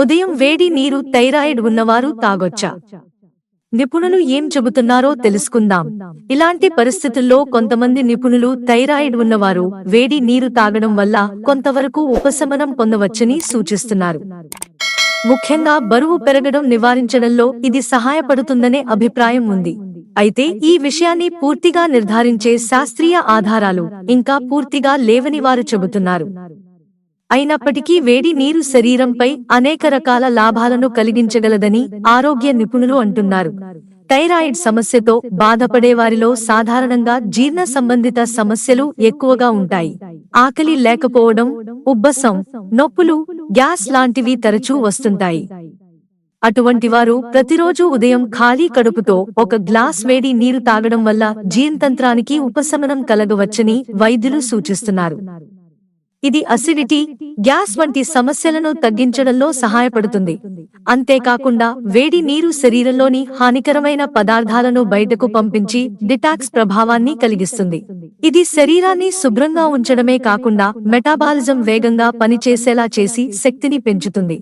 ఉదయం వేడి నీరు థైరాయిడ్ ఉన్నవారు తాగొచ్చా? నిపుణులు ఏం చెబుతున్నారో తెలుసుకుందాం. ఇలాంటి పరిస్థితుల్లో కొంతమంది నిపుణులు థైరాయిడ్ ఉన్నవారు వేడి నీరు తాగడం వల్ల కొంతవరకు ఉపశమనం పొందవచ్చని సూచిస్తున్నారు. ముఖ్యంగా బరువు పెరగడం నివారించడంలో ఇది సహాయపడుతుందనే అభిప్రాయం ఉంది. అయితే ఈ విషయాన్ని పూర్తిగా నిర్ధారించే శాస్త్రీయ ఆధారాలు ఇంకా పూర్తిగా లేవని వారు చెబుతున్నారు. అయినప్పటికీ వేడి నీరు శరీరంపై అనేక రకాల లాభాలను కలిగించగలదని ఆరోగ్య నిపుణులు అంటున్నారు. థైరాయిడ్ సమస్యతో బాధపడే వారిలో సాధారణంగా జీర్ణ సంబంధిత సమస్యలు ఎక్కువగా ఉంటాయి. ఆకలి లేకపోవడం ఉబ్బసం నొప్పులు గ్యాస్ లాంటివి తరచూ వస్తుంటాయి. అటువంటి వారు ప్రతిరోజు ఉదయం ఖాళీ కడుపుతో ఒక గ్లాస్ వేడి నీరు తాగడం వల్ల జీర్ణతంత్రానికి ఉపశమనం కలగవచ్చని వైద్యులు సూచిస్తున్నారు. ఇది అసిడిటీ గ్యాస్ వంటి సమస్యలను తగ్గించడంలో సహాయపడుతుంది. అంతేకాకుండా వేడి నీరు శరీరంలోని హానికరమైన పదార్థాలను బయటకు పంపించి డిటాక్స్ ప్రభావాన్ని కలిగిస్తుంది. ఇది శరీరాన్ని శుభ్రంగా ఉంచడమే కాకుండా మెటాబాలిజం వేగంగా పనిచేసేలా చేసి శక్తిని పెంచుతుంది.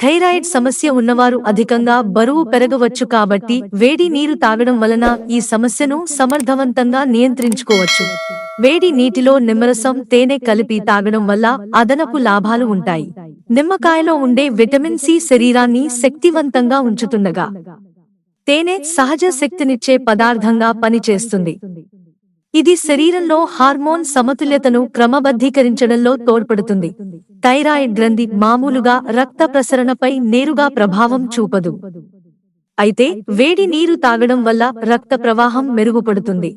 థైరాయిడ్ సమస్య ఉన్నవారు అధికంగా బరువు పెరగవచ్చు కాబట్టి వేడి నీరు తాగడం వలన ఈ సమస్యను సమర్థవంతంగా నియంత్రించుకోవచ్చు. వేడి నీటిలో నిమ్మరసం తేనె కలిపి తాగడం వల్ల అదనపు లాభాలు ఉంటాయి. నిమ్మకాయలో ఉండే విటమిన్ సి శరీరాన్ని శక్తివంతంగా ఉంచుతుండగా. తేనె సహజ శక్తినిచ్చే పదార్థంగా పనిచేస్తుంది. ఇది శరీరంలో హార్మోన్ సమతుల్యతను క్రమబద్ధీకరించడంలో తోడ్పడుతుంది. థైరాయిడ్ గ్రంథి మామూలుగా రక్త ప్రసరణపై నేరుగా ప్రభావం చూపదు. అయితే వేడి నీరు తాగడం వల్ల రక్త ప్రవాహం మెరుగుపడుతుంది.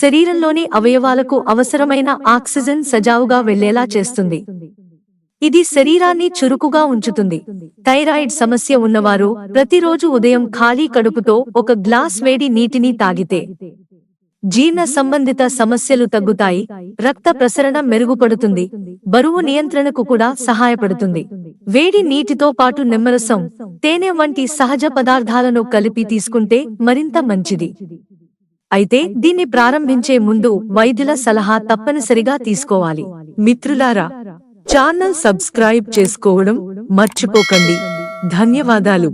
శరీరంలోని అవయవాలకు అవసరమైన ఆక్సిజన్ సజావుగా వెళ్ళేలా చేస్తుంది. ఇది శరీరాన్ని చురుకుగా ఉంచుతుంది. థైరాయిడ్ సమస్య ఉన్నవారు ప్రతిరోజు ఉదయం ఖాళీ కడుపుతో ఒక గ్లాస్ వేడి నీటిని తాగితే జీర్ణ సంబంధిత సమస్యలు తగ్గుతాయి రక్త ప్రసరణ మెరుగుపడుతుంది బరువు నియంత్రణకు కూడా సహాయపడుతుంది. వేడి నీటితో పాటు నిమ్మరసం తేనె వంటి సహజ పదార్థాలను కలిపి తీసుకుంటే మరింత మంచిది. అయితే దీన్ని ప్రారంభించే ముందు వైద్యుల సలహా తప్పనిసరిగా తీసుకోవాలి. మిత్రులారా ఛానల్ సబ్స్క్రైబ్ చేసుకోవడం మర్చిపోకండి. ధన్యవాదాలు.